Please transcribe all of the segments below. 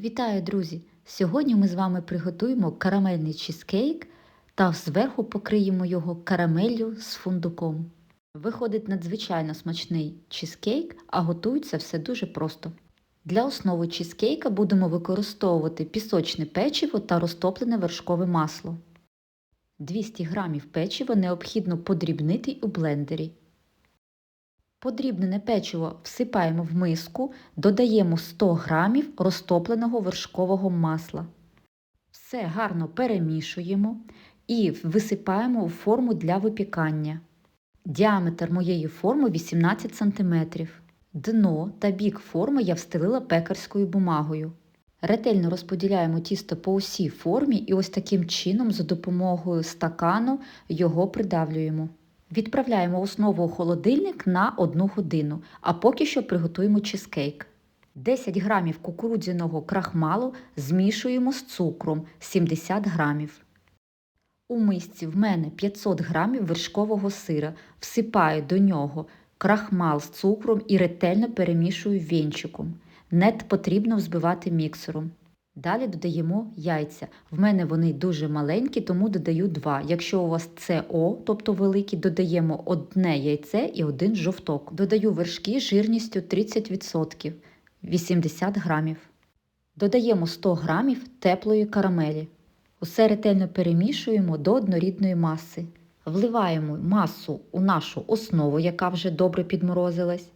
Вітаю, друзі! Сьогодні ми з вами приготуємо карамельний чизкейк та зверху покриємо його карамеллю з фундуком. Виходить надзвичайно смачний чизкейк, а готується все дуже просто. Для основи чизкейка будемо використовувати пісочне печиво та розтоплене вершкове масло. 200 г печива необхідно подрібнити у блендері. Подрібнене печиво всипаємо в миску, додаємо 100 г розтопленого вершкового масла. Все гарно перемішуємо і висипаємо у форму для випікання. Діаметр моєї форми 18 см. Дно та бік форми я встелила пекарською бумагою. Ретельно розподіляємо тісто по усій формі і ось таким чином за допомогою стакану його придавлюємо. Відправляємо основу у холодильник на 1 годину, а поки що приготуємо чизкейк. 10 г кукурудзяного крахмалу змішуємо з цукром 70 г. У мисці в мене 500 г вершкового сира, всипаю до нього крахмал з цукром і ретельно перемішую вінчиком. Не потрібно взбивати міксером. Далі додаємо яйця. В мене вони дуже маленькі, тому додаю 2. Якщо у вас це О, тобто великі, додаємо одне яйце і один жовток. Додаю вершки жирністю 30% 80 грамів. Додаємо 100 грамів теплої карамелі. Усе ретельно перемішуємо до однорідної маси. Вливаємо масу у нашу основу, яка вже добре підморозилась.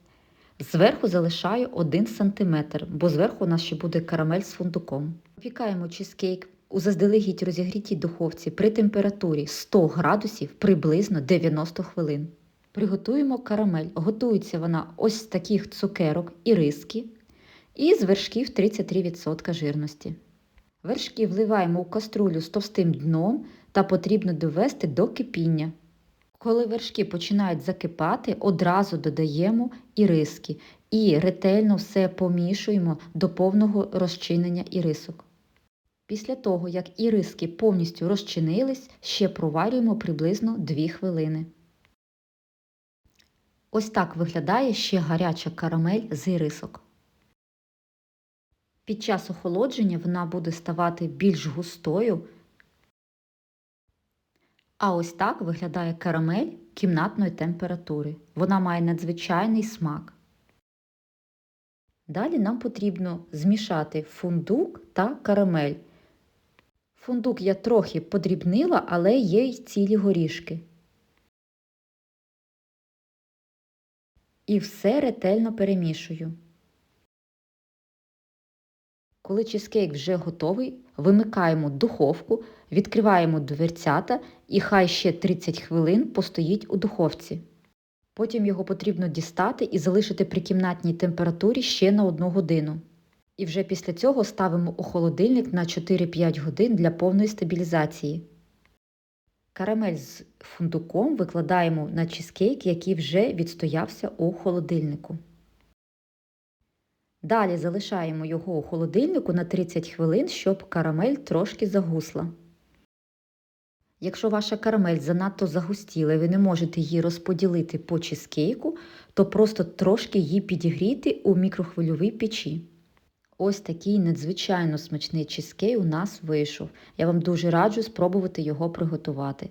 Зверху залишаю 1 см, бо зверху у нас ще буде карамель з фундуком. Випікаємо чизкейк у заздалегідь розігрітій духовці при температурі 100 градусів приблизно 90 хвилин. Приготуємо карамель. Готується вона ось з таких цукерок і риски, і з вершків 33% жирності. Вершки вливаємо у каструлю з товстим дном та потрібно довести до кипіння. Коли вершки починають закипати, одразу додаємо іриски і ретельно все помішуємо до повного розчинення ірисок. Після того, як іриски повністю розчинились, ще проварюємо приблизно 2 хвилини. Ось так виглядає ще гаряча карамель з ірисок. Під час охолодження вона буде ставати більш густою. А ось так виглядає карамель кімнатної температури. Вона має надзвичайний смак. Далі нам потрібно змішати фундук та карамель. Фундук я трохи подрібнила, але є й цілі горішки. І все ретельно перемішую. Коли чизкейк вже готовий, вимикаємо духовку, відкриваємо дверцята і хай ще 30 хвилин постоїть у духовці. Потім його потрібно дістати і залишити при кімнатній температурі ще на 1 годину. І вже після цього ставимо у холодильник на 4-5 годин для повної стабілізації. Карамель з фундуком викладаємо на чизкейк, який вже відстоявся у холодильнику. Далі залишаємо його у холодильнику на 30 хвилин, щоб карамель трошки загусла. Якщо ваша карамель занадто загустіла і ви не можете її розподілити по чизкейку, то просто трошки її підігріти у мікрохвильовій печі. Ось такий надзвичайно смачний чизкей у нас вийшов. Я вам дуже раджу спробувати його приготувати.